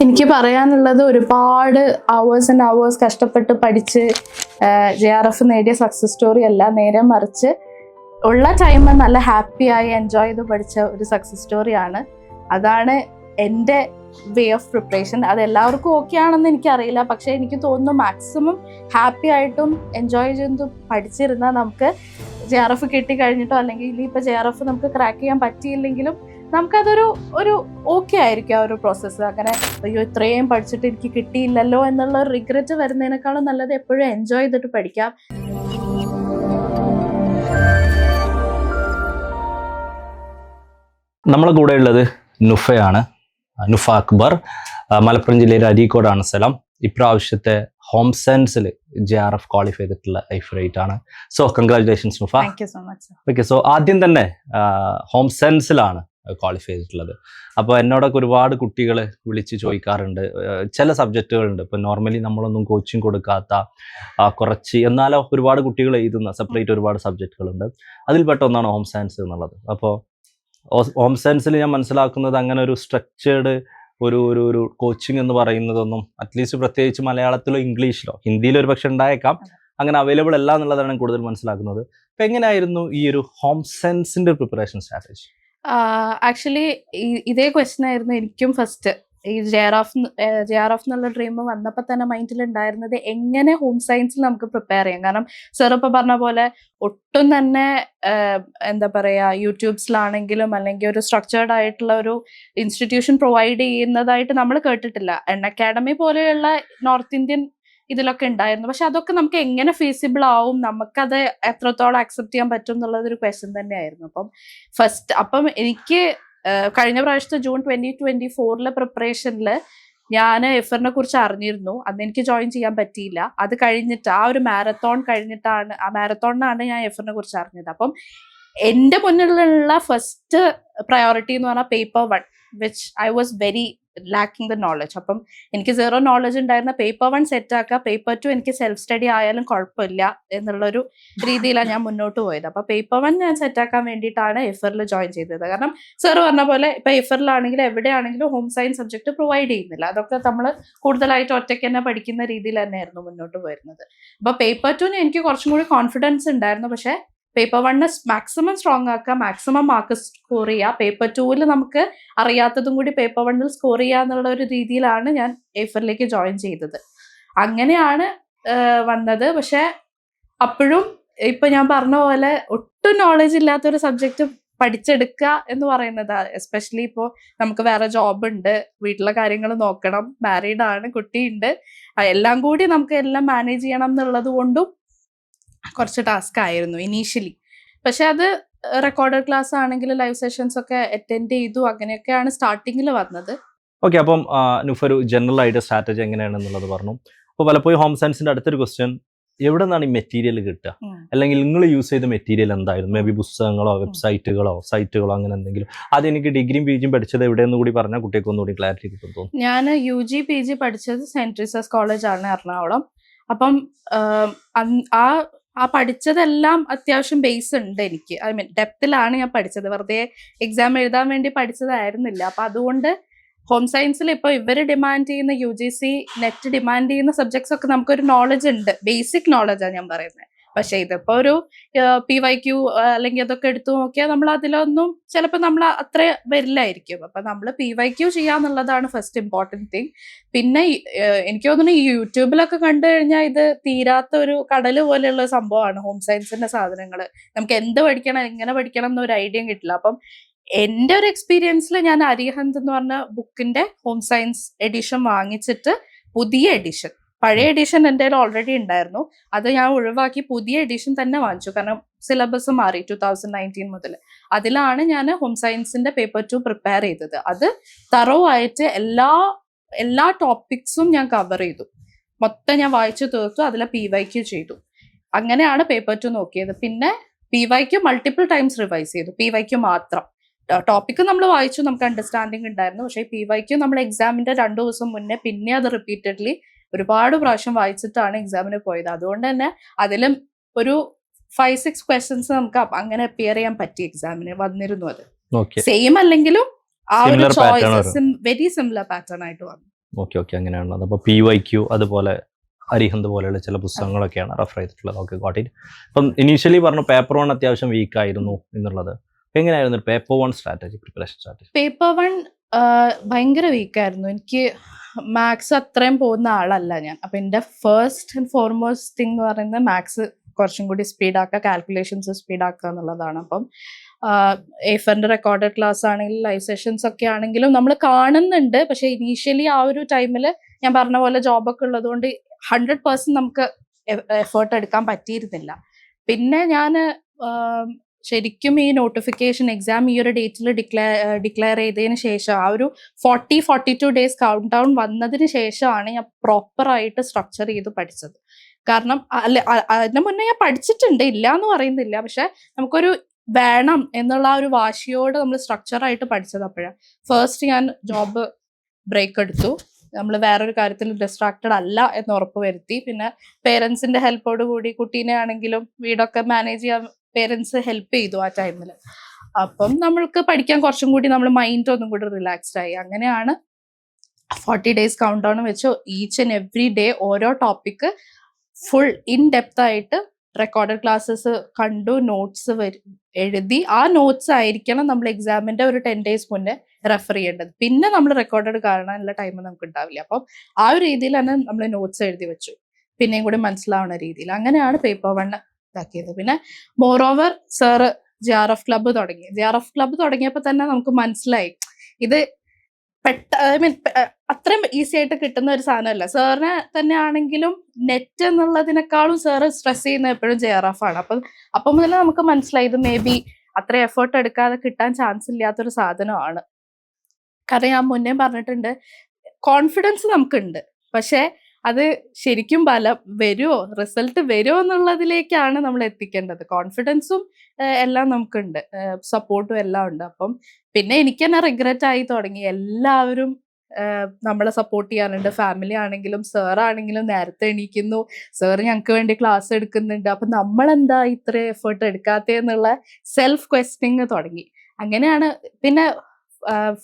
എനിക്ക് പറയാനുള്ളത് ഒരുപാട് അവേഴ്സ് ആൻഡ് അവേഴ്സ് കഷ്ടപ്പെട്ട് പഠിച്ച് ജെ ആർ എഫ് നേടിയ സക്സസ് സ്റ്റോറി അല്ല നേരെ മറിച്ച് ഉള്ള ടൈം നല്ല ഹാപ്പിയായി എൻജോയ് ചെയ്ത് പഠിച്ച ഒരു സക്സസ് സ്റ്റോറിയാണ് അതാണ് എന്റെ വേ ഓഫ് പ്രിപ്പറേഷൻ അത് എല്ലാവർക്കും ഓക്കെ ആണെന്ന് എനിക്കറിയില്ല. പക്ഷേ എനിക്ക് തോന്നുന്നു മാക്സിമം ഹാപ്പി ആയിട്ടും എൻജോയ് ചെയ്തും പഠിച്ചിരുന്നാൽ നമുക്ക് ജെ ആർ എഫ് കിട്ടിക്കഴിഞ്ഞിട്ടോ അല്ലെങ്കിൽ ഇനിയിപ്പോൾ ജെ ആർ എഫ് നമുക്ക് ക്രാക്ക് ചെയ്യാൻ പറ്റിയില്ലെങ്കിലും നമുക്കതൊരു ഒരു ഓക്കെ ആയിരിക്കും ആ ഒരു പ്രോസസ്സ് അങ്ങനെ അയ്യോ ഇത്രയും പഠിച്ചിട്ട് എനിക്ക് കിട്ടിയില്ലല്ലോ എന്നുള്ള റിഗ്രറ്റ് വരുന്നതിനേക്കാളും നല്ലത് എപ്പോഴും എൻജോയ് ചെയ്തിട്ട് പഠിക്കാം. നമ്മളെ കൂടെ ഉള്ളത് നുഫയാണ് നുഫ അക്ബർ. മലപ്പുറം ജില്ലയിലെ അരീക്കോടാണ് സ്ഥലം. ഇപ്രാവശ്യത്തെ ഹോം സയൻസിൽ ജെ ആർ എഫ് ക്വാളിഫൈ ചെയ്തിട്ടുള്ള ലൈഫ് റേറ്റ് ആണ്. So congratulations Nufa. Okay so ആദ്യം തന്നെ ഹോം സയൻസിലാണ് ക്വാളിഫൈ ചെയ്തിട്ടുള്ളത്. അപ്പോൾ എന്നോടൊക്കെ ഒരുപാട് കുട്ടികൾ വിളിച്ച് ചോദിക്കാറുണ്ട്. ചില സബ്ജക്റ്റുകളുണ്ട് ഇപ്പോൾ നോർമലി നമ്മളൊന്നും കോച്ചിങ് കൊടുക്കാത്ത കുറച്ച് എന്നാലോ ഒരുപാട് കുട്ടികൾ എഴുതുന്ന സെപ്പറേറ്റ് ഒരുപാട് സബ്ജക്റ്റുകളുണ്ട് അതിൽപ്പെട്ട ഒന്നാണ് ഹോം സയൻസ് എന്നുള്ളത്. അപ്പോൾ ഹോം സയൻസിൽ ഞാൻ മനസ്സിലാക്കുന്നത് അങ്ങനെ ഒരു സ്ട്രക്ചേർഡ് ഒരു ഒരു ഒരു കോച്ചിങ് എന്ന് പറയുന്നതൊന്നും അറ്റ്ലീസ്റ്റ് പ്രത്യേകിച്ച് മലയാളത്തിലോ ഇംഗ്ലീഷിലോ ഹിന്ദിയിലോ ഒരു പക്ഷെ ഉണ്ടായേക്കാം. അങ്ങനെ അവൈലബിൾ അല്ല എന്നുള്ളതാണ് കൂടുതൽ മനസ്സിലാക്കുന്നത്. അപ്പം എങ്ങനെയായിരുന്നു ഈ ഒരു ഹോം സെൻസിന്റെ പ്രിപ്പറേഷൻ സ്ട്രാറ്റജി ആക്ച്വലി ഇതേ ക്വസ്റ്റൻ ആയിരുന്നു എനിക്കും ഫസ്റ്റ് ഈ ജെ ഓഫ് എന്നുള്ള ഡ്രീം വന്നപ്പോൾ തന്നെ മൈൻഡിൽ ഉണ്ടായിരുന്നത് എങ്ങനെ ഹോം സയൻസിൽ നമുക്ക് പ്രിപ്പയർ ചെയ്യാം. കാരണം സാർ ഇപ്പൊ പറഞ്ഞ പോലെ ഒട്ടും തന്നെ എന്താ പറയാ യൂട്യൂബ്സിലാണെങ്കിലും അല്ലെങ്കിൽ ഒരു സ്ട്രക്ചേർഡ് ആയിട്ടുള്ള ഒരു ഇൻസ്റ്റിറ്റ്യൂഷൻ പ്രൊവൈഡ് ചെയ്യുന്നതായിട്ട് നമ്മൾ കേട്ടിട്ടില്ല. എൺ അക്കാഡമി പോലെയുള്ള നോർത്ത് ഇന്ത്യൻ ഇതിലൊക്കെ ഉണ്ടായിരുന്നു. പക്ഷെ അതൊക്കെ നമുക്ക് എങ്ങനെ ഫീസിബിൾ ആവും? നമുക്കത് എത്രത്തോളം അക്സെപ്റ്റ് ചെയ്യാൻ പറ്റും എന്നുള്ളതൊരു ക്വസ്റ്റ്യൻ തന്നെയായിരുന്നു. അപ്പം ഫസ്റ്റ് അപ്പം എനിക്ക് കഴിഞ്ഞ പ്രാവശ്യത്തെ ജൂൺ ട്വന്റി ട്വന്റി ഫോറിലെ പ്രിപ്പറേഷനിൽ ഞാൻ എഫറിനെ കുറിച്ച് അറിഞ്ഞിരുന്നു. അന്ന് എനിക്ക് ജോയിൻ ചെയ്യാൻ പറ്റിയില്ല. അത് കഴിഞ്ഞിട്ട് ആ ഒരു മാരത്തോൺ കഴിഞ്ഞിട്ടാണ് ആ മാരത്തോണിനാണ് ഞാൻ എഫറിനെ കുറിച്ച് അറിഞ്ഞത്. അപ്പം എന്റെ മുന്നിലുള്ള ഫസ്റ്റ് പ്രയോറിറ്റി എന്ന് പറഞ്ഞാൽ paper one which I was very lacking the knowledge അപ്പം എനിക്ക് സീറോ നോളജ് ഉണ്ടായിരുന്ന പേപ്പർ വൺ സെറ്റ് ആക്കുക. പേപ്പർ ടു എനിക്ക് സെൽഫ് സ്റ്റഡി ആയാലും കുഴപ്പമില്ല എന്നുള്ളൊരു രീതിയിലാണ് ഞാൻ മുന്നോട്ട് പോയത്. അപ്പൊ പേപ്പർ വൺ ഞാൻ സെറ്റ് ആക്കാൻ വേണ്ടിയിട്ടാണ് എഫറിൽ ജോയിൻ ചെയ്തത്. കാരണം സാർ പറഞ്ഞ പോലെ ഇപ്പൊ എഫറിലാണെങ്കിലും എവിടെയാണെങ്കിലും ഹോം സയൻസ് സബ്ജക്ട് പ്രൊവൈഡ് ചെയ്യുന്നില്ല. അതൊക്കെ നമ്മൾ കൂടുതലായിട്ട് ഒറ്റയ്ക്ക് തന്നെ പഠിക്കുന്ന രീതിയിൽ തന്നെയായിരുന്നു മുന്നോട്ട് പോയിരുന്നത്. അപ്പൊ പേപ്പർ ടുന് എനിക്ക് കുറച്ചും കൂടി കോൺഫിഡൻസ് ഉണ്ടായിരുന്നു. പക്ഷെ പേപ്പർ വണ്ണ് മാക്സിമം സ്ട്രോങ് ആക്കുക മാക്സിമം മാർക്ക് സ്കോർ ചെയ്യുക. പേപ്പർ ടൂവിൽ നമുക്ക് അറിയാത്തതും കൂടി പേപ്പർ വണ്ണിൽ സ്കോർ ചെയ്യുക എന്നുള്ള ഒരു രീതിയിലാണ് ഞാൻ എഫറിലേക്ക് ജോയിൻ ചെയ്തത്. അങ്ങനെയാണ് വന്നത്. പക്ഷെ അപ്പോഴും ഇപ്പൊ ഞാൻ പറഞ്ഞ പോലെ ഒട്ടും നോളജ് ഇല്ലാത്തൊരു സബ്ജക്റ്റ് പഠിച്ചെടുക്കുക എന്ന് പറയുന്നത് എസ്പെഷ്യലി ഇപ്പോൾ നമുക്ക് വേറെ ജോബ് ഉണ്ട്. വീട്ടിലെ കാര്യങ്ങൾ നോക്കണം. മാരീഡ് ആണ് കുട്ടിയുണ്ട്. എല്ലാം കൂടി നമുക്ക് എല്ലാം മാനേജ് ചെയ്യണം എന്നുള്ളത് കൊണ്ടും കുറച്ച് ടാസ്ക് ആയിരുന്നു ഇനീഷ്യലി പക്ഷെ അത് റെക്കോർഡഡ് ക്ലാസ് ആണെങ്കിൽ ലൈവ് സെഷൻസ് ഒക്കെ അറ്റൻഡ് ചെയ്തു അങ്ങനെയൊക്കെയാണ് സ്റ്റാർട്ടിങ്ങിൽ വന്നത്. ഓക്കെ അപ്പം നുഫർ ജനറൽ ആയിട്ട് സ്ട്രാറ്റജി എങ്ങനെയാണെന്നുള്ളത് പറഞ്ഞു. അപ്പോൾ പലപ്പോഴും ഹോം സയൻസിന്റെ അടുത്തൊരു ക്വസ്റ്റ്യൻ എവിടെ നിന്നാണ് ഈ മെറ്റീരിയൽ കിട്ടുക? അല്ലെങ്കിൽ നിങ്ങൾ യൂസ് ചെയ്ത മെറ്റീരിയൽ എന്തായിരുന്നു? മേ ബി പുസ്തകങ്ങളോ വെബ്സൈറ്റുകളോ സൈറ്റുകളോ അങ്ങനെ എന്തെങ്കിലും. അത് എനിക്ക് ഡിഗ്രിയും പി ജിയും പഠിച്ചത് എവിടെയെന്ന് കൂടി പറഞ്ഞാൽ കുട്ടികൾക്ക് ഒന്നുകൂടി ക്ലാരിറ്റി കിട്ടും തോന്നുന്നു. ഞാൻ യു ജി പി ജി പഠിച്ചത് സെന്റ് ട്രീസസ് കോളേജ് ആണ് എറണാകുളം. അപ്പം ആം, ആ പഠിച്ചതെല്ലാം അത്യാവശ്യം ബേസ് ഉണ്ട് എനിക്ക്. ഐ മീൻ ഡെപ്തിലാണ് ഞാൻ പഠിച്ചത്. വെറുതെ എക്സാം എഴുതാൻ വേണ്ടി പഠിച്ചതായിരുന്നില്ല. അപ്പൊ അതുകൊണ്ട് ഹോം സയൻസിൽ ഇപ്പോൾ ഇവർ ഡിമാൻഡ് ചെയ്യുന്ന U G C NET demand ചെയ്യുന്ന സബ്ജക്ട്സ് ഒക്കെ നമുക്കൊരു നോളജ് ഉണ്ട്. ബേസിക് നോളജാണ് ഞാൻ പറയുന്നത് പക്ഷേ ഇതിപ്പോ ഒരു പി വൈ ക്യൂ അല്ലെങ്കിൽ അതൊക്കെ എടുത്തു നോക്കിയാൽ നമ്മൾ അതിലൊന്നും ചിലപ്പോൾ നമ്മൾ അത്ര വരില്ലായിരിക്കും. അപ്പൊ നമ്മൾ പി വൈ ക്യൂ ചെയ്യാന്നുള്ളതാണ് ഫസ്റ്റ് ഇമ്പോർട്ടന്റ് തിങ് പിന്നെ എനിക്ക് തോന്നുന്നു ഈ യൂട്യൂബിലൊക്കെ കണ്ടു കഴിഞ്ഞാൽ ഇത് തീരാത്ത ഒരു കടൽ പോലെയുള്ള സംഭവമാണ് ഹോം സയൻസിന്റെ സാധനങ്ങൾ. നമുക്ക് എന്ത് പഠിക്കണം എങ്ങനെ പഠിക്കണം എന്നൊരു ഐഡിയ കിട്ടില്ല. അപ്പം എന്റെ ഒരു എക്സ്പീരിയൻസിൽ ഞാൻ അരിഹന്ത് എന്ന് പറഞ്ഞ ബുക്കിന്റെ ഹോം സയൻസ് എഡിഷൻ വാങ്ങിച്ചിട്ട് പുതിയ എഡിഷൻ പഴയ എഡിഷൻ എന്റെ കയ്യിൽ ഓൾറെഡി ഉണ്ടായിരുന്നു അത് ഞാൻ ഒഴിവാക്കി പുതിയ എഡിഷൻ തന്നെ വാങ്ങിച്ചു. കാരണം സിലബസ് മാറി ടു തൗസൻഡ് നയന്റീൻ മുതൽ അതിലാണ് ഞാൻ ഹോം സയൻസിന്റെ പേപ്പർ ടു പ്രിപ്പയർ ചെയ്തത്. അത് തറോ ആയിട്ട് എല്ലാ എല്ലാ ടോപ്പിക്സും ഞാൻ കവർ ചെയ്തു. മൊത്തം ഞാൻ വായിച്ചു തീർത്തു. അതിലെ പി വൈക്ക് ചെയ്തു. അങ്ങനെയാണ് പേപ്പർ ടു നോക്കിയത്. പിന്നെ പി വൈക്ക് മൾട്ടിപ്പിൾ ടൈംസ് റിവൈസ് ചെയ്തു. പി വൈക്ക് മാത്രം. ടോപ്പിക്ക് നമ്മൾ വായിച്ചു. നമുക്ക് അണ്ടർസ്റ്റാൻഡിങ് ഉണ്ടായിരുന്നു പക്ഷേ പി വൈക്ക് നമ്മൾ എക്സാമിന്റെ രണ്ടു ദിവസം മുന്നേ പിന്നെ അത് റിപ്പീറ്റഡ്ലി ഒരുപാട് പ്രാവശ്യം വായിച്ചിട്ടാണ് എക്സാമിന് പോയത്. അതുകൊണ്ട് തന്നെ അതിലും ഒരു ഫൈവ് സിക്സ് ക്വസ്റ്റ്യൻസ് നമുക്ക് അങ്ങനെ അപ്പിയർ ചെയ്യാൻ പറ്റി എക്സാമിന് വന്നിരുന്നു അത്. സെയിം അല്ലെങ്കിലും ആ ഒരു ചോയ്സ് വെരി. സിമിലർ പാറ്റേൺ ആയിട്ട് വന്നു. ഓക്കെ ഓക്കെ അങ്ങനെയാണുള്ളത് അപ്പോൾ പി വൈ ക്യു അതുപോലെ അരിഹന്ത് പോലെയുള്ള ചില പുസ്തകങ്ങളൊക്കെയാണ് റെഫർ ചെയ്തിട്ടുള്ളത് ഓക്കെ ഗോട്ട് ഇറ്റ് അപ്പം ഇനീഷ്യലി പറഞ്ഞു പേപ്പർ വൺ അത്യാവശ്യം വീക്ക് ആയിരുന്നു എന്നുള്ളത്. എങ്ങനെയായിരുന്നു? Paper one strategy preparation strategy paper one ഭയങ്കര വീക്കായിരുന്നു എനിക്ക് മാത്സ് അത്രയും പോകുന്ന ആളല്ല ഞാൻ. അപ്പം എന്റെ ഫസ്റ്റ് ആൻഡ് ഫോർമോസ്റ്റ് തിങ് എന്ന് പറയുന്നത് മാത്സ് കുറച്ചും കൂടി സ്പീഡാക്കുക കാൽക്കുലേഷൻസ് സ്പീഡാക്കുക എന്നുള്ളതാണ്. അപ്പം എഫറിന്റെ റെക്കോർഡഡ് ക്ലാസ് ആണെങ്കിലും ലൈവ് സെഷൻസ് ഒക്കെ ആണെങ്കിലും നമ്മൾ കാണുന്നുണ്ട്. പക്ഷേ ഇനീഷ്യലി ആ ഒരു ടൈമിൽ ഞാൻ പറഞ്ഞ പോലെ ജോബൊക്കെ ഉള്ളതുകൊണ്ട് ഹൺഡ്രഡ് പേഴ്സന്റ് നമുക്ക് എഫേർട്ട് എടുക്കാൻ പറ്റിയിരുന്നില്ല. പിന്നെ ഞാൻ ശരിക്കും ഈ നോട്ടിഫിക്കേഷൻ എക്സാം ഈ ഒരു ഡേറ്റിൽ ഡിക്ലെയർ ഡിക്ലെയർ ചെയ്തതിന് ശേഷം ആ ഒരു forty forty two days count down വന്നതിന് ശേഷമാണ് ഞാൻ പ്രോപ്പറായിട്ട് സ്ട്രക്ചർ ചെയ്ത് പഠിച്ചത്. കാരണം അല്ല അതിന് മുന്നേ ഞാൻ പഠിച്ചിട്ടുണ്ട് ഇല്ല എന്ന് പറയുന്നില്ല. പക്ഷെ നമുക്കൊരു വേണം എന്നുള്ള ഒരു വാശിയോട് നമ്മൾ സ്ട്രക്ചറായിട്ട് പഠിച്ചത് അപ്പോഴാണ് ഫസ്റ്റ് ഞാൻ ജോബ് ബ്രേക്ക് എടുത്തു. നമ്മൾ വേറൊരു കാര്യത്തിൽ ഡിസ്ട്രാക്റ്റഡ് അല്ല എന്ന് ഉറപ്പ് വരുത്തി. പിന്നെ പേരൻസിന്റെ ഹെൽപ്പോട് കൂടി കുട്ടീനെ ആണെങ്കിലും വീടൊക്കെ മാനേജ് ചെയ്യാൻ പേരൻസ് ഹെൽപ്പ് ചെയ്തു ആ ടൈമിൽ അപ്പം നമ്മൾക്ക് പഠിക്കാൻ കുറച്ചും കൂടി നമ്മൾ മൈൻഡ് ഒന്നും കൂടി റിലാക്സ്ഡ് ആയി. അങ്ങനെയാണ് ഫോർട്ടി ഡേയ്സ് കൗണ്ട് ഡൗൺ വെച്ച് ഈച്ച് ആൻഡ് എവറി ഡേ ഓരോ ടോപ്പിക്ക് ഫുൾ ഇൻ ഡെപ്ത് ആയിട്ട് റെക്കോർഡഡ് ക്ലാസ്സസ് കണ്ടു നോട്ട്സ് എഴുതി. ആ നോട്ട്സ് ആയിരിക്കണം നമ്മൾ എക്സാമിന്റെ ഒരു ടെൻ ഡേയ്സ് മുന്നേ റെഫർ ചെയ്യേണ്ടത്. പിന്നെ നമ്മൾ റെക്കോർഡഡ് കാണാനുള്ള ടൈം നമുക്ക് ഉണ്ടാവില്ല. അപ്പം ആ ഒരു രീതിയിൽ തന്നെ നമ്മൾ നോട്ട്സ് എഴുതി വെച്ചു. പിന്നെയും കൂടി മനസ്സിലാവുന്ന രീതിയിൽ. അങ്ങനെയാണ് പേപ്പർ വൺ ഇതാക്കിയത്. പിന്നെ moreover sir J R F club തുടങ്ങി. ജെ ആർ എഫ് ക്ലബ്ബ് തുടങ്ങിയപ്പോൾ തന്നെ നമുക്ക് മനസ്സിലായി. ഇത് പെട്ട ഐ മീൻ അത്രയും ഈസി ആയിട്ട് കിട്ടുന്ന ഒരു സാധനമല്ല. സാറിന് തന്നെ ആണെങ്കിലും നെറ്റ് എന്നുള്ളതിനേക്കാളും സാറ് സ്ട്രെസ് ചെയ്യുന്നത് എപ്പോഴും ജെ ആർ എഫ് ആണ്. അപ്പം അപ്പം മുതൽ നമുക്ക് മനസ്സിലായി ഇത് മേ ബി അത്ര എഫേർട്ട് എടുക്കാതെ കിട്ടാൻ ചാൻസ് ഇല്ലാത്തൊരു സാധനമാണ്. കാരണം ഞാൻ മുന്നേ പറഞ്ഞിട്ടുണ്ട് കോൺഫിഡൻസ് നമുക്കുണ്ട്. പക്ഷെ അത് ശരിക്കും പല വരുമോ റിസൾട്ട് വരുമോ എന്നുള്ളതിലേക്കാണ് നമ്മൾ എത്തിക്കേണ്ടത്. കോൺഫിഡൻസും എല്ലാം നമുക്കുണ്ട്. സപ്പോർട്ടും എല്ലാം ഉണ്ട്. അപ്പം പിന്നെ എനിക്ക് തന്നെ റിഗ്രറ്റ് ആയി തുടങ്ങി. എല്ലാവരും നമ്മളെ സപ്പോർട്ട് ചെയ്യാനുണ്ട്. ഫാമിലി ആണെങ്കിലും സാർ ആണെങ്കിലും നേരത്തെ എണീക്കുന്നു. സാർ ഞങ്ങൾക്ക് വേണ്ടി ക്ലാസ് എടുക്കുന്നുണ്ട്. അപ്പം നമ്മൾ എന്താ ഇത്ര എഫേർട്ട് എടുക്കാത്തതെന്നുള്ള സെൽഫ് ക്വസ്റ്റിങ് തുടങ്ങി. അങ്ങനെയാണ്. പിന്നെ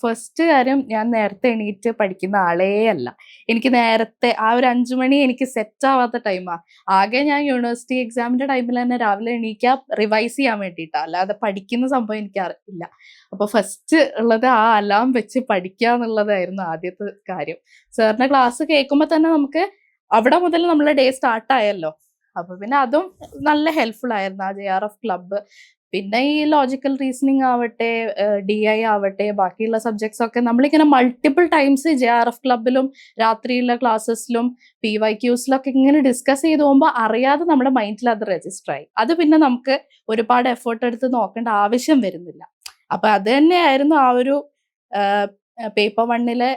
ഫസ്റ്റ് കാര്യം ഞാൻ നേരത്തെ എണീറ്റ് പഠിക്കുന്ന ആളേ അല്ല എനിക്ക് നേരത്തെ ആ ഒരു അഞ്ചു മണി എനിക്ക് സെറ്റ് ആവാത്ത ടൈമാ ആകെ ഞാൻ യൂണിവേഴ്സിറ്റി എക്സാമിന്റെ ടൈമിൽ തന്നെ രാവിലെ എണീക്കുക റിവൈസ് ചെയ്യാൻ വേണ്ടിയിട്ടാ. അല്ലാതെ പഠിക്കുന്ന സംഭവം എനിക്ക് അറിയില്ല അപ്പൊ ഫസ്റ്റ് ഉള്ളത് ആ അലാം വെച്ച് പഠിക്കുക എന്നുള്ളതായിരുന്നു ആദ്യത്തെ കാര്യം. സാറിന്റെ ക്ലാസ് കേൾക്കുമ്പോൾ തന്നെ നമുക്ക് അവിടെ മുതൽ നമ്മളെ ഡേ സ്റ്റാർട്ടായല്ലോ അപ്പൊ പിന്നെ അതും നല്ല ഹെൽപ്ഫുൾ ആയിരുന്നു ആ ജെ ആർ എഫ് ക്ലബ്ബ് പിന്നെ ഈ ലോജിക്കൽ റീസണിങ് ആവട്ടെ ഡി ഐ ആവട്ടെ ബാക്കിയുള്ള സബ്ജക്ട്സ് ഒക്കെ നമ്മളിങ്ങനെ multiple times J R F ക്ലബിലും രാത്രിയുള്ള ക്ലാസ്സസിലും പി വൈ ക്യൂസിലൊക്കെ ഇങ്ങനെ ഡിസ്കസ് ചെയ്ത് പോകുമ്പോൾ അറിയാതെ നമ്മുടെ മൈൻഡിൽ അത് രജിസ്റ്റർ ആയി. അത് പിന്നെ നമുക്ക് ഒരുപാട് എഫേർട്ട് എടുത്ത് നോക്കേണ്ട ആവശ്യം വരുന്നില്ല. അപ്പൊ അത് തന്നെയായിരുന്നു ആ ഒരു പേപ്പർ വണ്ണിലെ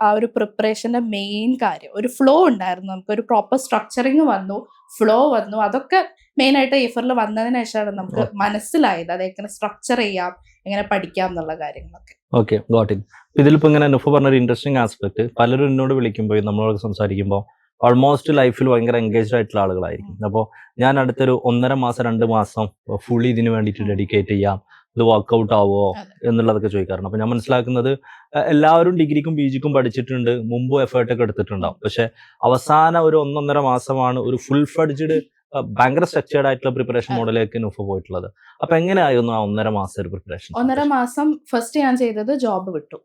ആ ഒരു പ്രിപ്പറേഷന്റെ മെയിൻ കാര്യം. ഒരു ഫ്ലോ ഉണ്ടായിരുന്നു നമുക്ക്. ഒരു പ്രോപ്പർ സ്ട്രക്ചറിങ് വന്നു ഫ്ലോ വന്നു. അതൊക്കെ മെയിൻ ആയിട്ട് ഏഫറിൽ വന്നതിന് ശേഷമാണ് നമുക്ക് മനസ്സിലായത്. അത് എങ്ങനെ സ്ട്രക്ചർ ചെയ്യാം എങ്ങനെ പഠിക്കാം എന്നുള്ള കാര്യങ്ങളൊക്കെ. ഓക്കെ ഗോട്ട് ഇൻ ഇതിലിപ്പോൾ ഇങ്ങനെ നുഫ് പറഞ്ഞൊരു ഇൻട്രസ്റ്റിംഗ് ആസ്പെക്ട് പലരും എന്നോട് വിളിക്കുമ്പോൾ നമ്മളോട് സംസാരിക്കുമ്പോൾ ഓൾമോസ്റ്റ് ലൈഫിൽ ഭയങ്കര എൻഗേജ്ഡ് ആയിട്ടുള്ള ആളുകളായിരിക്കും. അപ്പോൾ ഞാൻ അടുത്തൊരു ഒന്നര മാസം രണ്ട് മാസം ഫുള്ളി ഇതിന് വേണ്ടിയിട്ട് ഡെഡിക്കേറ്റ് ചെയ്യാം. ഇത് വർക്കൗട്ട് ആവോ എന്നുള്ളതൊക്കെ ചോദിക്കാറുണ്ട്. അപ്പൊ ഞാൻ മനസ്സിലാക്കുന്നത് എല്ലാവരും ഡിഗ്രിക്കും പി ജിക്കും പഠിച്ചിട്ടുണ്ട് മുമ്പ് എഫേർട്ട് ഒക്കെ എടുത്തിട്ടുണ്ടാവും. പക്ഷെ അവസാന ഒരു ഒന്നൊന്നര മാസമാണ് ഒരു ഫുൾ ഫ്ലഡ്ജഡ് ഭയങ്കര സ്ട്രക്ചേർഡ് ആയിട്ടുള്ള പ്രിപ്പറേഷൻ മോഡലേക്ക് നുഫ പോയിട്ടുള്ളത്. അപ്പൊ എങ്ങനെയായിരുന്നു ആ ഒന്നര മാസം ഒരു പ്രിപ്പറേഷൻ ഒന്നര മാസം ഫസ്റ്റ് ഞാൻ ചെയ്തത് ജോബ് വിട്ടു.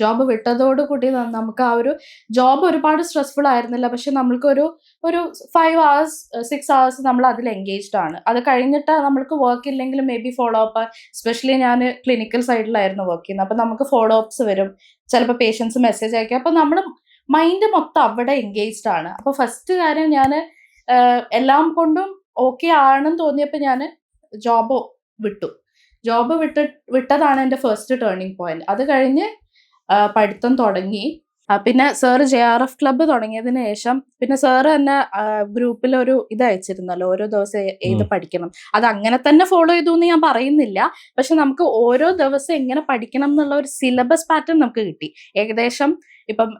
ജോബ് വിട്ടതോടുകൂടി നമുക്ക് ആ ഒരു ജോബ് ഒരുപാട് സ്ട്രെസ്ഫുൾ ആയിരുന്നില്ല. പക്ഷെ നമ്മൾക്ക് ഒരു ഒരു ഫൈവ് അവേഴ്സ് സിക്സ് അവേഴ്സ് നമ്മൾ അതിൽ എൻഗേജ്ഡ് ആണ്. അത് കഴിഞ്ഞിട്ട് നമ്മൾക്ക് വർക്ക് ഇല്ലെങ്കിൽ maybe follow up especially ഞാൻ ക്ലിനിക്കൽ സൈഡിലായിരുന്നു വർക്ക് ചെയ്യുന്നത്. അപ്പൊ നമുക്ക് ഫോളോ അപ്സ് വരും. ചിലപ്പോൾ പേഷ്യൻസ് മെസ്സേജ് അയക്കും. അപ്പൊ നമ്മൾ മൈൻഡ് മൊത്തം അവിടെ എൻഗേജ്ഡ് ആണ്. അപ്പൊ ഫസ്റ്റ് കാര്യം ഞാൻ എല്ലാം കൊണ്ടും ഓക്കെ ആണെന്ന് തോന്നിയപ്പോൾ ഞാൻ ജോബ് വിട്ടു. ജോബ് വിട്ട് വിട്ടതാണ് എന്റെ ഫസ്റ്റ് ടേണിംഗ് പോയിന്റ് അത് കഴിഞ്ഞ് പഠിത്തം തുടങ്ങി. പിന്നെ sir J R F club തുടങ്ങിയതിന് ശേഷം പിന്നെ സാറ് തന്നെ ഗ്രൂപ്പിൽ ഒരു ഇത് അയച്ചിരുന്നല്ലോ ഓരോ ദിവസം ഏത്. പഠിക്കണം. അത് അങ്ങനെ തന്നെ ഫോളോ ചെയ്തു എന്ന് ഞാൻ പറയുന്നില്ല. പക്ഷെ നമുക്ക് ഓരോ ദിവസം എങ്ങനെ പഠിക്കണം എന്നുള്ള ഒരു സിലബസ് പാറ്റേൺ നമുക്ക് കിട്ടി. ഏകദേശം ഇപ്പം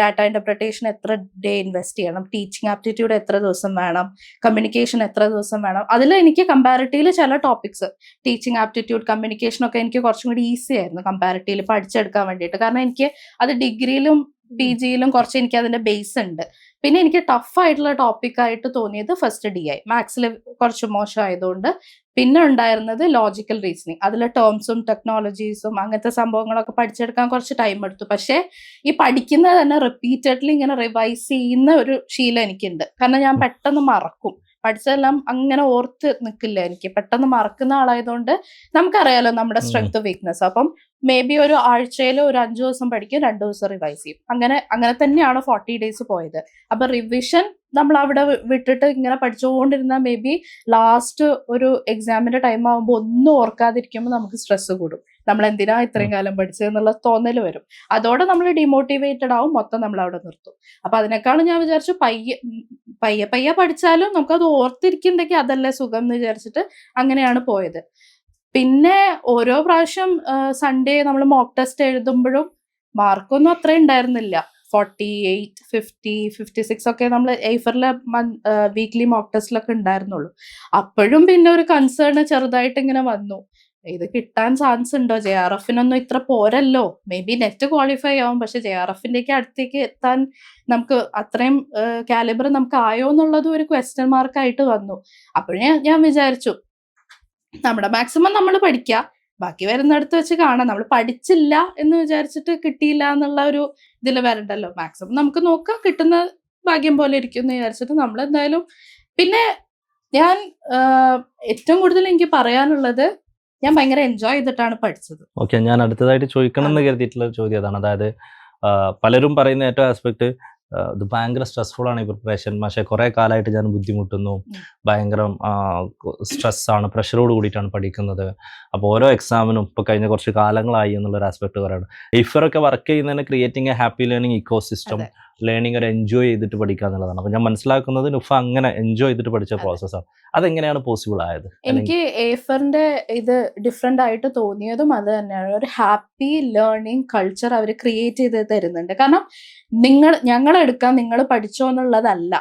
ഡാറ്റ ഇന്റർപ്രിട്ടേഷൻ എത്ര ഡേ ഇൻവെസ്റ്റ് ചെയ്യണം? ടീച്ചിങ് ആപ്റ്റിറ്റ്യൂഡ് എത്ര ദിവസം വേണം? കമ്മ്യൂണിക്കേഷൻ എത്ര ദിവസം വേണം? അതിൽ എനിക്ക് കമ്പാരിറ്റീവിൽ ചില ടോപ്പിക്സ് ടീച്ചിങ് ആപ്റ്റിറ്റ്യൂഡ് കമ്മ്യൂണിക്കേഷൻ ഒക്കെ എനിക്ക് കുറച്ചും കൂടി ഈസി ആയിരുന്നു കമ്പാരിറ്റീവിൽ പഠിച്ചെടുക്കാൻ വേണ്ടിയിട്ട്. കാരണം എനിക്ക് അത് ഡിഗ്രിയിലും പി ജിയിലും കുറച്ച് എനിക്ക് അതിന്റെ ബേസ് ഉണ്ട്. പിന്നെ എനിക്ക് ടഫ് ആയിട്ടുള്ള ടോപ്പിക് ആയിട്ട് തോന്നിയത് ഫസ്റ്റ് ഡി ഐ മാത്സിൽ കുറച്ച് മോശമായതുകൊണ്ട് പിന്നെ ഉണ്ടായിരുന്നത് ലോജിക്കൽ റീസണിങ് അതിലെ ടേംസും ടെക്നോളജീസും അങ്ങനത്തെ സംഭവങ്ങളൊക്കെ പഠിച്ചെടുക്കാൻ കുറച്ച് ടൈം എടുത്തു. പക്ഷേ ഈ പഠിക്കുന്നത് തന്നെ റിപ്പീറ്റഡ്ലി ഇങ്ങനെ റിവൈസ് ചെയ്യുന്ന ഒരു ശീലം എനിക്കുണ്ട്. കാരണം ഞാൻ പെട്ടെന്ന് മറക്കും. പഠിച്ചതെല്ലാം അങ്ങനെ ഓർത്ത് നിൽക്കില്ല എനിക്ക് പെട്ടെന്ന് മറക്കുന്ന ആളായതുകൊണ്ട് നമുക്കറിയാലോ നമ്മുടെ സ്ട്രെങ്ത് വീക്ക്നെസ് അപ്പം മേ ബി ഒരു ആഴ്ചയിൽ ഒരു അഞ്ചു ദിവസം പഠിക്കും രണ്ടു ദിവസം റിവൈസ് ചെയ്യും. അങ്ങനെ അങ്ങനെ തന്നെയാണ് ഫോർട്ടി ഡേയ്സ് പോയത്. അപ്പൊ റിവിഷൻ നമ്മൾ അവിടെ വിട്ടിട്ട് ഇങ്ങനെ പഠിച്ചുകൊണ്ടിരുന്ന മേ ബി ലാസ്റ്റ് ഒരു എക്സാമിന്റെ ടൈം ആകുമ്പോൾ ഒന്നും ഓർക്കാതിരിക്കുമ്പോൾ നമുക്ക് സ്ട്രെസ് കൂടും. നമ്മൾ എന്തിനാ ഇത്രയും കാലം പഠിച്ചത് എന്നുള്ള തോന്നൽ വരും. അതോടെ നമ്മൾ ഡിമോട്ടിവേറ്റഡ് ആവും മൊത്തം നമ്മൾ അവിടെ നിർത്തും. അപ്പൊ അതിനേക്കാളും ഞാൻ വിചാരിച്ചു പയ്യെ പയ്യ പയ്യെ പഠിച്ചാലും നമുക്കത് ഓർത്തിരിക്കുന്നതൊക്കെ അതല്ലേ സുഖം എന്ന് വിചാരിച്ചിട്ട് അങ്ങനെയാണ് പോയത്. പിന്നെ ഓരോ പ്രാവശ്യം സൺഡേ നമ്മൾ മോക്ക് ടെസ്റ്റ് എഴുതുമ്പോഴും മാർക്കൊന്നും അത്രയും ഉണ്ടായിരുന്നില്ല. Forty eight fifty fifty six ഒക്കെ നമ്മൾ എയ്ഫറിലെ വീക്ക്ലി മോക്ക് ടെസ്റ്റിലൊക്കെ ഉണ്ടായിരുന്നുള്ളൂ. അപ്പോഴും പിന്നെ ഒരു കൺസേൺ ചെറുതായിട്ട് ഇങ്ങനെ വന്നു. ഇത് കിട്ടാൻ ചാൻസ് ഉണ്ടോ? ജെ ആർ എഫിനൊന്നും ഇത്ര പോരല്ലോ. മേ ബി നെറ്റ് ക്വാളിഫൈ ആവും. പക്ഷെ ജെ ആർ എഫിന്റെയൊക്കെ അടുത്തേക്ക് എത്താൻ നമുക്ക് അത്രയും കാലിബർ നമുക്ക് ആയോ എന്നുള്ളത് ഒരു ക്വസ്റ്റ്യൻ മാർക്കായിട്ട് വന്നു. അപ്പോഴേ ഞാൻ വിചാരിച്ചു നമ്മുടെ മാക്സിമം നമ്മൾ പഠിക്കുക ബാക്കി വരുന്നിടത്ത് വെച്ച് കാണാം. നമ്മൾ പഠിച്ചില്ല എന്ന് വിചാരിച്ചിട്ട് കിട്ടിയില്ല എന്നുള്ള ഒരു ഇതിൽ വരണ്ടല്ലോ. മാക്സിമം നമുക്ക് നോക്കാം. കിട്ടുന്ന ഭാഗ്യം പോലെ ഇരിക്കും എന്ന് വിചാരിച്ചിട്ട് നമ്മൾ എന്തായാലും പിന്നെ ഞാൻ ഏറ്റവും കൂടുതൽ എനിക്ക് പറയാനുള്ളത് ഞാൻ ഭയങ്കര എൻജോയ് ചെയ്തിട്ടാണ് പഠിച്ചത്. ഓക്കെ ഞാൻ അടുത്തതായിട്ട് ചോദിക്കണം എന്ന് കരുതിയിട്ടുള്ള ചോദ്യം അതാണ്. അതായത് പലരും പറയുന്ന ഏറ്റവും ആസ്പെക്ട് ഇത് ഭയങ്കര സ്ട്രെസ്ഫുൾ ആണ് ഈ പ്രിപ്പറേഷൻ പക്ഷേ കുറേ കാലമായിട്ട് ഞാൻ ബുദ്ധിമുട്ടുന്നു. ഭയങ്കര സ്ട്രെസ്സാണ് പ്രഷറോട് കൂടിയിട്ടാണ് പഠിക്കുന്നത്. അപ്പോൾ ഓരോ എക്സാമിനും ഇപ്പോൾ കഴിഞ്ഞ കുറച്ച് കാലങ്ങളായി എന്നുള്ളൊരു ആസ്പെക്ട് പറയുന്നത് ഇഫറൊക്കെ വർക്ക് ചെയ്യുന്നതിന് creating a happy learning ecosystem. Learning ഒരു എൻജോയ് ചെയ്തിട്ട് പഠിക്കുക എന്നുള്ളതാണ്. അപ്പോൾ ഞാൻ മനസ്സിലാക്കുന്നത് നുഫ അങ്ങനെ എൻജോയ് ചെയ്തിട്ട് പഠിച്ച. പ്രോസസ്സാണ് അതെങ്ങനെയാണ് പോസിബിൾ ആയത്? എനിക്ക് ഏഫറിന്റെ ഇത് ഡിഫറെന്റ് ആയിട്ട് തോന്നിയതും അത് തന്നെയാണ്. ഒരു ഹാപ്പി ലേണിംഗ് കൾച്ചർ അവർ ക്രിയേറ്റ് ചെയ്ത് തരുന്നുണ്ട്. കാരണം നിങ്ങൾ ഞങ്ങൾ എടുക്കാൻ നിങ്ങൾ പഠിച്ചോ എന്നുള്ളതല്ല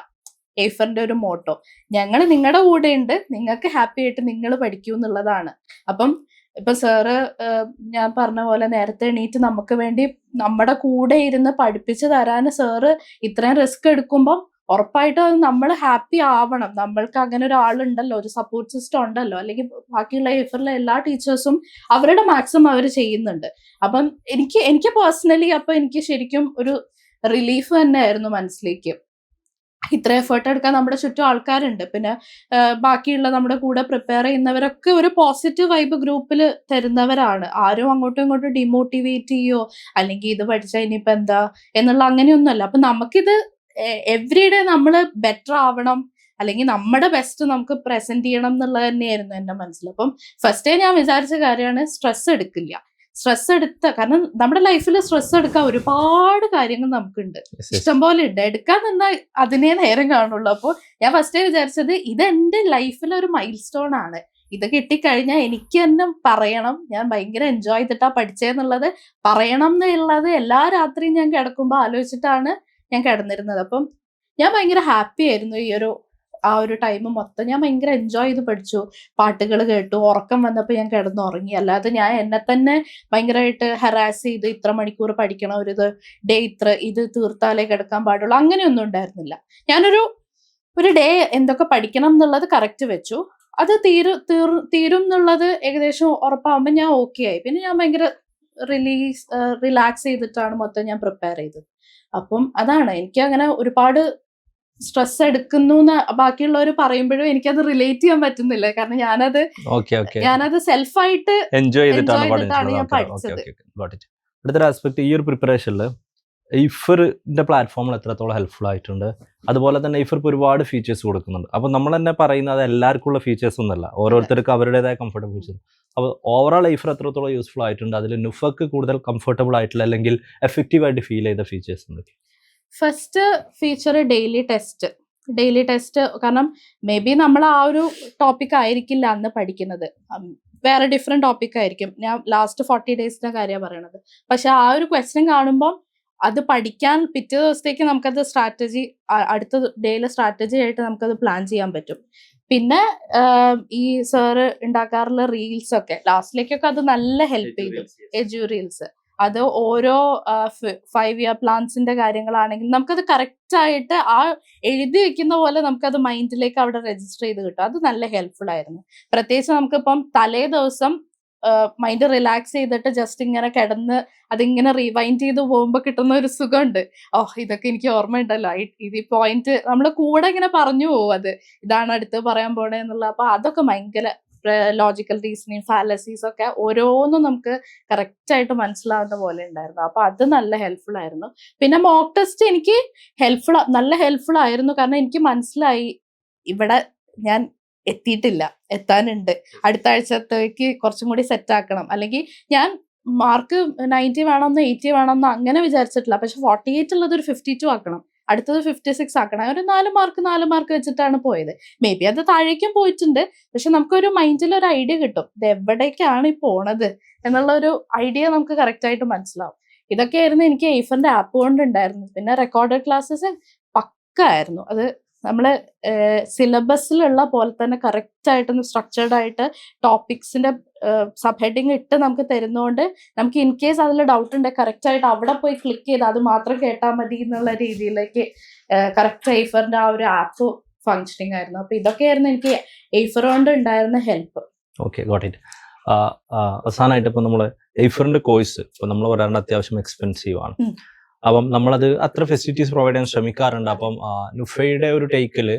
എഫറിന്റെ ഒരു മോട്ടോ ഞങ്ങൾ നിങ്ങളുടെ കൂടെ ഉണ്ട് നിങ്ങൾക്ക് ഹാപ്പി ആയിട്ട് നിങ്ങൾ പഠിക്കൂ എന്നുള്ളതാണ്. അപ്പം ഇപ്പൊ സാറ് ഞാൻ പറഞ്ഞ പോലെ നേരത്തെ എണീറ്റ് നമുക്ക് വേണ്ടി നമ്മുടെ കൂടെ ഇരുന്ന് പഠിപ്പിച്ചു തരാൻ സാറ് ഇത്രയും റിസ്ക് എടുക്കുമ്പം ഉറപ്പായിട്ടും അത് നമ്മൾ ഹാപ്പി ആവണം. നമ്മൾക്ക് അങ്ങനെ ഒരാളുണ്ടല്ലോ ഒരു സപ്പോർട്ട് സിസ്റ്റം ഉണ്ടല്ലോ അല്ലെങ്കിൽ ബാക്കിയുള്ള എഫറിലെ എല്ലാ ടീച്ചേഴ്സും അവരുടെ മാക്സിമം അവർ ചെയ്യുന്നുണ്ട്. അപ്പം എനിക്ക് എനിക്ക് പേഴ്സണലി അപ്പൊ എനിക്ക് ശരിക്കും ഒരു റിലീഫ് തന്നെയായിരുന്നു മനസ്സിലേക്ക്. ഇത്ര എഫേർട്ട് എടുക്കാൻ നമ്മുടെ ചുറ്റും ആൾക്കാരുണ്ട്. പിന്നെ ബാക്കിയുള്ള നമ്മുടെ കൂടെ പ്രിപ്പയർ ചെയ്യുന്നവരൊക്കെ ഒരു പോസിറ്റീവ് വൈബ് ഗ്രൂപ്പിൽ തരുന്നവരാണ്. ആരും അങ്ങോട്ടും ഇങ്ങോട്ടും ഡിമോട്ടിവേറ്റ് ചെയ്യോ? അല്ലെങ്കിൽ ഇത് പഠിച്ചാൽ ഇനിയിപ്പോ എന്താ? എന്നുള്ള അങ്ങനെയൊന്നുമല്ല. അപ്പൊ നമുക്കിത് എവറി ഡേ നമ്മൾ ബെറ്റർ ആവണം. അല്ലെങ്കിൽ നമ്മുടെ ബെസ്റ്റ് നമുക്ക് പ്രസന്റ് ചെയ്യണം എന്നുള്ളത് തന്നെയായിരുന്നു എന്റെ മനസ്സിൽ. അപ്പം ഫസ്റ്റ് ഞാൻ വിചാരിച്ച കാര്യമാണ് സ്ട്രെസ് എടുക്കില്ല. സ്ട്രെസ് എടുത്ത കാരണം നമ്മുടെ ലൈഫിൽ സ്ട്രെസ് എടുക്കാൻ ഒരുപാട് കാര്യങ്ങൾ നമുക്കുണ്ട്. ഇഷ്ടംപോലെ ഉണ്ട്. എടുക്കാൻ നിന്നാൽ അതിനെ നേരം കാണുള്ളൂ. അപ്പോൾ ഞാൻ ഫസ്റ്റ് വിചാരിച്ചത് ഇത് എന്റെ ലൈഫിലെ ഒരു മൈൽ സ്റ്റോൺ ആണ്. ഇത് കിട്ടിക്കഴിഞ്ഞാൽ എനിക്ക് തന്നെ പറയണം. ഞാൻ ഭയങ്കര എൻജോയ് ചെയ്തിട്ടാ പഠിച്ചേന്നുള്ളത് പറയണം എന്നുള്ളത് എല്ലാ രാത്രിയും ഞാൻ കിടക്കുമ്പോൾ ആലോചിച്ചിട്ടാണ് ഞാൻ കിടന്നിരുന്നത്. അപ്പം ഞാൻ ഭയങ്കര ഹാപ്പി ആയിരുന്നു ഈ ഒരു ആ ഒരു ടൈം മൊത്തം ഞാൻ ഭയങ്കര എൻജോയ് ചെയ്ത് പഠിച്ചു. പാട്ടുകൾ കേട്ടു. ഉറക്കം വന്നപ്പോൾ ഞാൻ കിടന്നുറങ്ങി. അല്ലാതെ ഞാൻ എന്നെ തന്നെ ഭയങ്കരമായിട്ട് ഹറാസ് ചെയ്ത് ഇത്ര മണിക്കൂർ പഠിക്കണം ഒരു ഇത് ഡേ ഇത്ര ഇത് തീർത്താലേ കിടക്കാൻ പാടുള്ളൂ. അങ്ങനെയൊന്നും ഉണ്ടായിരുന്നില്ല. ഞാനൊരു ഒരു ഡേ എന്തൊക്കെ പഠിക്കണം എന്നുള്ളത് കറക്റ്റ് വെച്ചു. അത് തീരു തീർ തീരും എന്നുള്ളത് ഏകദേശം ഉറപ്പാകുമ്പോൾ ഞാൻ ഓക്കെ ആയി. പിന്നെ ഞാൻ ഭയങ്കര റിലീസ് റിലാക്സ് ചെയ്തിട്ടാണ് മൊത്തം ഞാൻ പ്രിപ്പയർ ചെയ്തത്. അപ്പം അതാണ്. എനിക്ക് അങ്ങനെ ഒരുപാട് സ്ട്രെസ് എടുക്കുന്നു എന്ന് ബാക്കിയുള്ളവർ പറയുമ്പോഴും എനിക്കത് റിലേറ്റ് ചെയ്യാൻ പറ്റുന്നില്ല. കാരണം ഞാനത് ഞാനത് സെൽഫായിട്ട് എൻജോയ് ചെയ്തിട്ടാണ് ഞാൻ പഠിച്ചത്. അടുത്തൊരു ആസ്പെക്ട് ഈ ഒരു പ്രിപ്പറേഷനിൽ ഇഫറിന്റെ പ്ലാറ്റ്ഫോമിൽ എത്രത്തോളം ഹെൽപ്ഫുൾ ആയിട്ടുണ്ട്. അതുപോലെ തന്നെ ഇഫർക്ക് ഒരുപാട് ഫീച്ചേഴ്സ് കൊടുക്കുന്നുണ്ട്. അപ്പോൾ നമ്മൾ തന്നെ പറയുന്നത് എല്ലാവർക്കും ഉള്ള ഫീച്ചേഴ്സ് ഒന്നല്ല. ഓരോരുത്തർക്ക് അവരുടേതായ കംഫർട്ടബിൾ ഫീച്ചേഴ്സ് അപ്പോൾ ഓവറോൾ ഇഫർ എത്രത്തോളം യൂസ്ഫുൾ ആയിട്ടുണ്ട്? അതിൽ നുഫക്ക് കൂടുതൽ കംഫർട്ടബിൾ ആയിട്ടുള്ള അല്ലെങ്കിൽ എഫക്റ്റീവ് ആയിട്ട് ഫീൽ ചെയ്ത ഫീച്ചേഴ്സ് ഉണ്ട് first feature daily test daily test കാരണം മേ ബി നമ്മൾ ആ ഒരു ടോപ്പിക് ആയിരിക്കില്ല അന്ന് പഠിക്കുന്നത്. വേറെ ഡിഫറെന്റ് ടോപ്പിക് ആയിരിക്കും. ഞാൻ ലാസ്റ്റ് ഫോർട്ടി ഡേയ്സിന്റെ കാര്യമാണ് പറയണത്. പക്ഷെ ആ ഒരു ക്വസ്റ്റ്യൻ കാണുമ്പം അത് പഠിക്കാൻ പിറ്റേ ദിവസത്തേക്ക് നമുക്കത് സ്ട്രാറ്റജി അടുത്ത ഡേയിലെ സ്ട്രാറ്റജി ആയിട്ട് നമുക്കത് പ്ലാൻ ചെയ്യാൻ പറ്റും. പിന്നെ ഈ സാറ് ഉണ്ടാക്കാറുള്ള റീൽസ് ഒക്കെ ലാസ്റ്റിലേക്കൊക്കെ അത് നല്ല ഹെൽപ്പ് ചെയ്തു. എജു റീൽസ് അത് ഓരോ ഫൈവ് ഇയർ പ്ലാൻസിന്റെ കാര്യങ്ങളാണെങ്കിൽ നമുക്കത് കറക്റ്റ് ആയിട്ട് ആ എഴുതി വെക്കുന്ന പോലെ നമുക്കത് മൈൻഡിലേക്ക് അവിടെ രജിസ്റ്റർ ചെയ്ത് കിട്ടും. അത് നല്ല ഹെൽപ്ഫുൾ ആയിരുന്നു. പ്രത്യേകിച്ച് നമുക്കിപ്പം തലേ ദിവസം മൈൻഡ് റിലാക്സ് ചെയ്തിട്ട് ജസ്റ്റ് ഇങ്ങനെ കിടന്ന് അതിങ്ങനെ റിവൈൻഡ് ചെയ്ത് പോകുമ്പോൾ കിട്ടുന്ന ഒരു സുഖമുണ്ട്. ഓ ഇതൊക്കെ എനിക്ക് ഓർമ്മയുണ്ടല്ലോ. ഇത് ഈ പോയിന്റ് നമ്മൾ കൂടെ ഇങ്ങനെ പറഞ്ഞു പോകും അത്. ഇതാണ് അടുത്ത് പറയാൻ പോണേ എന്നുള്ള അപ്പൊ അതൊക്കെ ഭയങ്കര ലോജിക്കൽ റീസണിങ് ഫാലസീസ് ഒക്കെ ഓരോന്നും നമുക്ക് കറക്റ്റായിട്ട് മനസ്സിലാവുന്ന പോലെ ഉണ്ടായിരുന്നു. അപ്പൊ അത് നല്ല ഹെൽപ്ഫുൾ ആയിരുന്നു. പിന്നെ മോക്ക് ടെസ്റ്റ് എനിക്ക് ഹെൽപ്ഫുൾ നല്ല ഹെൽപ്ഫുൾ ആയിരുന്നു. കാരണം എനിക്ക് മനസ്സിലായി ഇവിടെ ഞാൻ എത്തിയിട്ടില്ല എത്താനുണ്ട്. അടുത്ത ആഴ്ചത്തേക്ക് കുറച്ചും കൂടി സെറ്റ് ആക്കണം. അല്ലെങ്കിൽ ഞാൻ മാർക്ക് നയന്റി വേണമെന്നോ എയ്റ്റി വേണമെന്നോ അങ്ങനെ വിചാരിച്ചിട്ടില്ല. പക്ഷെ ഫോർട്ടി എയ്റ്റ് ഉള്ളത് ഒരു ഫിഫ്റ്റി ടു ആക്കണം. അടുത്തത് ഫിഫ്റ്റി സിക്സ് ആക്കണം. ഒരു നാല് മാർക്ക് നാല് മാർക്ക് വെച്ചിട്ടാണ് പോയത്. മേ ബി അത് താഴേക്കും പോയിട്ടുണ്ട്. പക്ഷെ നമുക്കൊരു മൈൻഡിൽ ഒരു ഐഡിയ കിട്ടും. ഇത് എവിടേക്കാണ് ഈ പോണത് എന്നുള്ള ഒരു ഐഡിയ നമുക്ക് കറക്റ്റ് ആയിട്ട് മനസ്സിലാവും. ഇതൊക്കെയായിരുന്നു എനിക്ക് എയ്ഫറിന്റെ ആപ്പ് കൊണ്ട് ഉണ്ടായിരുന്നത് പിന്നെ റെക്കോർഡഡ് ക്ലാസ്സസ് പക്ക ആയിരുന്നു. അത് നമ്മൾ സിലബസിലുള്ള പോലെ തന്നെ കറക്റ്റ് ആയിട്ട് സ്ട്രക്ചേർഡ് ആയിട്ട് ടോപ്പിക്സിന്റെ സബ് ഹെഡിങ് ഇട്ട് നമുക്ക് തരുന്നതുകൊണ്ട് നമുക്ക് ഇൻ കേസ് അതിൽ ഡൗട്ട് ഉണ്ടെങ്കിൽ കറക്റ്റ് ആയിട്ട് അവിടെ പോയി ക്ലിക്ക് ചെയ്ത് അത് മാത്രം കേട്ടാൽ മതി എന്നുള്ള രീതിയിലേക്ക് കറക്റ്റ് എയ്ഫറിന്റെ ആ ഒരു ആപ്പ് ഫങ്ഷനിങ് ആയിരുന്നു. അപ്പൊ ഇതൊക്കെയായിരുന്നു എനിക്ക് എയ്ഫർ കൊണ്ട് ഉണ്ടായിരുന്ന ഹെൽപ്പ് ഓക്കെ ഗോട്ട് ഇറ്റ് അവസാനമായിട്ട് ഇപ്പം നമ്മൾ എയ്ഫറിന്റെ കോഴ്സ് ഇപ്പൊ നമ്മൾ പറയാറുണ്ട് അത്യാവശ്യം എക്സ്പെൻസീവ് ആണ്. അപ്പം നമ്മളത് അത്ര ഫെസിലിറ്റീസ് പ്രൊവൈഡ് ചെയ്യാൻ ശ്രമിക്കാറുണ്ട്. അപ്പം നുഫയുടെ ഒരു ടേക്കിൽ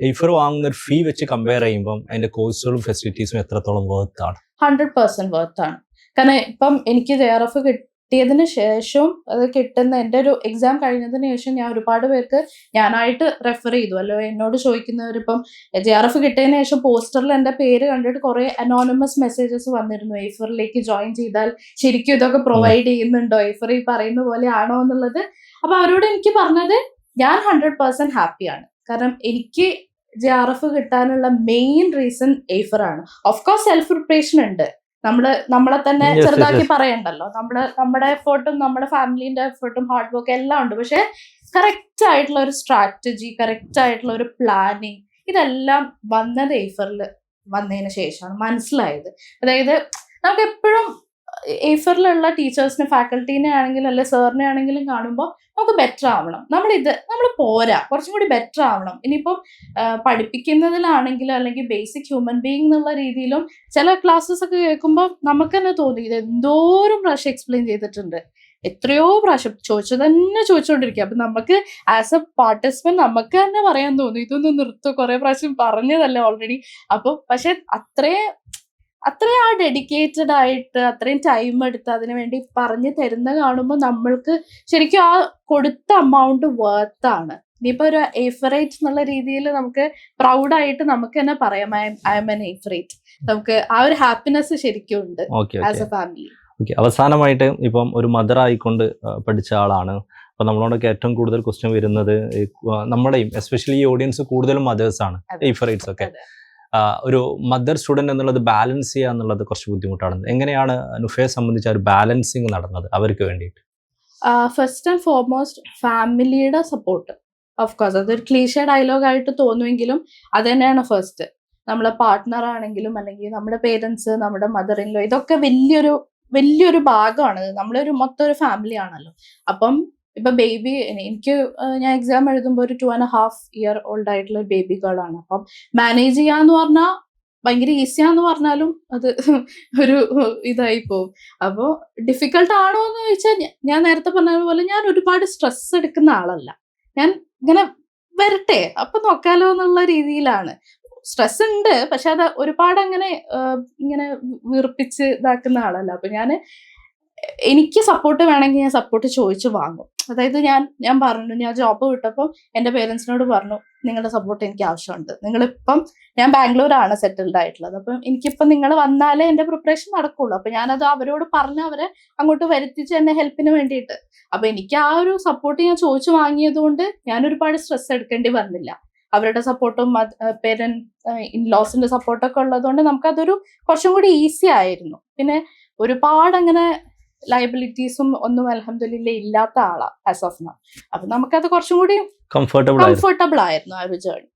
എയ്ഫർ വാങ്ങുന്ന ഒരു ഫീ വെച്ച് കമ്പയർ ചെയ്യുമ്പോൾ അതിന്റെ കോഴ്സുകളും ഫെസിലിറ്റീസും എത്രത്തോളം വർത്ത് ആണ്. ഹൺഡ്രഡ് പെർസെന്റ് വർത്ത് ആണ്. കാരണം ഇപ്പം എനിക്ക് ജെ ആർ എഫ് കിട്ടിയതിന് ശേഷവും അത് കിട്ടുന്ന എന്റെ ഒരു എക്സാം കഴിഞ്ഞതിന് ശേഷം ഞാൻ ഒരുപാട് പേർക്ക് ഞാനായിട്ട് റെഫർ ചെയ്തു. അല്ലോ എന്നോട് ചോദിക്കുന്നവരിപ്പം ജെ ആർ എഫ് കിട്ടിയതിന് ശേഷം പോസ്റ്ററിൽ എന്റെ പേര് കണ്ടിട്ട് കുറേ അനോണിമസ് മെസ്സേജസ് വന്നിരുന്നു. എയ്ഫറിലേക്ക് ജോയിൻ ചെയ്താൽ ശരിക്കും ഇതൊക്കെ പ്രൊവൈഡ് ചെയ്യുന്നുണ്ടോ? എയ്ഫർ ഈ പറയുന്ന പോലെ ആണോ എന്നുള്ളത്? അപ്പൊ അവരോട് എനിക്ക് പറഞ്ഞത് ഞാൻ ഹൺഡ്രഡ് പേഴ്സെന്റ് ഹാപ്പിയാണ് കാരണം എനിക്ക് ജെ ആർ എഫ് കിട്ടാനുള്ള മെയിൻ റീസൺ എയ്ഫർ ആണ്. ഓഫ് കോഴ്സ് സെൽഫ് പ്രിപ്പറേഷൻ ഉണ്ട്. നമ്മൾ നമ്മളെ തന്നെ ചെറുതാക്കി പറയണ്ടല്ലോ. നമ്മൾ നമ്മുടെ എഫേർട്ടും നമ്മുടെ ഫാമിലിന്റെ എഫേർട്ടും ഹാർഡ് വർക്ക് എല്ലാം ഉണ്ട്. പക്ഷെ കറക്റ്റ് ആയിട്ടുള്ള ഒരു സ്ട്രാറ്റജി കറക്റ്റ് ആയിട്ടുള്ള ഒരു പ്ലാനിങ് ഇതെല്ലാം വന്നത് ഏഫറിൽ വന്നതിന് ശേഷമാണ്. മനസ്സിലായത്. അതായത് നമുക്ക് എപ്പോഴും എയ്ഫറിലുള്ള ടീച്ചേഴ്സിനെ ഫാക്കൽറ്റീനെ ആണെങ്കിലും അല്ലെ സാറിനെ ആണെങ്കിലും കാണുമ്പോൾ നമുക്ക് ബെറ്റർ ആവണം. നമ്മൾ ഇത് നമ്മൾ പോരാ. കുറച്ചും കൂടി ബെറ്റർ ആവണം. ഇനിയിപ്പം പഠിപ്പിക്കുന്നതിലാണെങ്കിലും അല്ലെങ്കിൽ ബേസിക് ഹ്യൂമൻ ബീയിങ് എന്നുള്ള രീതിയിലും ചില ക്ലാസ്സസ് ഒക്കെ കേൾക്കുമ്പോൾ നമുക്ക് തന്നെ തോന്നി ഇത് എന്തോരം പ്രാവശ്യം എക്സ്പ്ലെയിൻ ചെയ്തിട്ടുണ്ട്. എത്രയോ പ്രാവശ്യം ചോദിച്ചു തന്നെ ചോദിച്ചുകൊണ്ടിരിക്കുക അപ്പൊ നമുക്ക് ആസ് എ പാർട്ടിസിപ്പന്റ് നമുക്ക് തന്നെ പറയാൻ തോന്നും ഇതൊന്നും നിർത്തോ. കുറേ പ്രാവശ്യം പറഞ്ഞതല്ലേ ഓൾറെഡി അപ്പൊ പക്ഷെ അത്രയും അത്രയും ആ ഡെഡിക്കേറ്റഡ് ആയിട്ട് അത്രയും ടൈം എടുത്ത് അതിനു വേണ്ടി പറഞ്ഞു തരുന്ന കാണുമ്പോൾ നമ്മൾക്ക് ശരിക്കും ആ കൊടുത്ത എമൗണ്ട് വർത്ത് ആണ്. ഇനിയിപ്പോ ഒരു എഫറേറ്റ് എന്നുള്ള രീതിയിൽ നമുക്ക് പ്രൗഡായിട്ട് നമുക്ക് തന്നെ പറയാം. ഐ എം എൻ എഫറേറ്റ് നമുക്ക് ആ ഒരു ഹാപ്പിനെസ് ശരിക്കും ഉണ്ട് ആസ് എ ഫാമിലി ഓക്കെ അവസാനമായിട്ട് ഇപ്പം ഒരു മദർ ആയിക്കൊണ്ട് പഠിച്ച ആളാണ്. അപ്പൊ നമ്മളോടൊക്കെ ഏറ്റവും കൂടുതൽ ക്വസ്റ്റ്യൻ വരുന്നത് നമ്മുടെയും എസ്പെഷ്യലി ഈ ഓഡിയൻസ് കൂടുതലും മദേഴ്സ് ആണ്. അതെ. എയ്ഫറേറ്റ്സ് ഒക്കെ. ഒരു മദർ സ്റ്റുഡന്റ് എന്നുള്ളത് ബാലൻസ് ചെയ്യുക എന്നുള്ളത് കുറച്ച് ബുദ്ധിമുട്ടാണ്. എങ്ങനെയാണ് നുഫയെ സംബന്ധിച്ച് ഒരു ബാലൻസിങ് നടന്നത് അവർക്ക് വേണ്ടിയിട്ട്? ഫസ്റ്റ് ആൻഡ് ഫോർമോസ്റ്റ് ഫാമിലിയുടെ സപ്പോർട്ട് ഓഫ് കോഴ്സ് അതൊരു ക്ലീഷ ഡയലോഗ് ആയിട്ട് തോന്നുമെങ്കിലും അത് തന്നെയാണ് ഫസ്റ്റ് നമ്മളെ പാർട്ട്ണർ ആണെങ്കിലും അല്ലെങ്കിൽ നമ്മുടെ പേരൻസ് നമ്മുടെ മദർ ഇൻലോ ഇതൊക്കെ വലിയൊരു വലിയൊരു ഭാഗമാണ്. നമ്മളൊരു മൊത്തം ഒരു ഫാമിലി ആണല്ലോ. അപ്പം ഇപ്പൊ ബേബി എനിക്ക് ഞാൻ എക്സാം എഴുതുമ്പോൾ ഒരു two and half year old ആയിട്ടുള്ള ഒരു ബേബി ഗേൾ ആണ്. അപ്പം മാനേജ് ചെയ്യാന്ന് പറഞ്ഞാൽ ഭയങ്കര ഈസിയാന്ന് പറഞ്ഞാലും അത് ഒരു ഇതായി പോകും അപ്പോൾ ഡിഫിക്കൽട്ട് ആണോ എന്ന് ചോദിച്ചാൽ ഞാൻ നേരത്തെ പറഞ്ഞ പോലെ ഞാൻ ഒരുപാട് സ്ട്രെസ് എടുക്കുന്ന ആളല്ല. ഞാൻ ഇങ്ങനെ വരട്ടെ അപ്പൊ നോക്കാലോ എന്നുള്ള രീതിയിലാണ്. സ്ട്രെസ് ഉണ്ട് പക്ഷെ അത് ഒരുപാട് അങ്ങനെ ഇങ്ങനെ വീർപ്പിച്ച് ഇതാക്കുന്ന ആളല്ല. അപ്പൊ ഞാൻ എനിക്ക് സപ്പോർട്ട് വേണമെങ്കിൽ ഞാൻ സപ്പോർട്ട് ചോദിച്ചു വാങ്ങും. അതായത് ഞാൻ ഞാൻ പറഞ്ഞു ഞാൻ ജോബ് വിട്ടപ്പോൾ എന്റെ പേരൻസിനോട് പറഞ്ഞു നിങ്ങളുടെ സപ്പോർട്ട് എനിക്ക് ആവശ്യമുണ്ട്. നിങ്ങളിപ്പം ഞാൻ ബാംഗ്ലൂരാണ് സെറ്റിൽഡ് ആയിട്ടുള്ളത്. അപ്പം എനിക്കിപ്പം നിങ്ങൾ വന്നാലേ എന്റെ പ്രിപ്പറേഷൻ നടക്കുള്ളൂ. അപ്പൊ ഞാനത് അവരോട് പറഞ്ഞ് അവരെ അങ്ങോട്ട് വരുത്തിച്ച് എന്നെ ഹെൽപ്പിന് വേണ്ടിയിട്ട്. അപ്പൊ എനിക്ക് ആ ഒരു സപ്പോർട്ട് ഞാൻ ചോദിച്ചു വാങ്ങിയത് കൊണ്ട് ഞാൻ ഒരുപാട് സ്ട്രെസ് എടുക്കേണ്ടി വന്നില്ല. അവരുടെ സപ്പോർട്ടും പേരൻ ഇൻലോസിന്റെ സപ്പോർട്ടൊക്കെ ഉള്ളതുകൊണ്ട് നമുക്കതൊരു കുറച്ചും കൂടി ഈസി ആയിരുന്നു. പിന്നെ ഒരുപാട് അങ്ങനെ ലയബിലിറ്റീസും ഒന്നും അലഹമില്ല ഇല്ലാത്ത ആളാണ് ആസ് ഓഫ് നൗ അപ്പൊ നമുക്കത് കുറച്ചും കൂടി കംഫർട്ടബിൾ ആയിരുന്നു. കംഫർട്ടബിൾ ആയിരുന്നു ആ ഒരു ജേർണി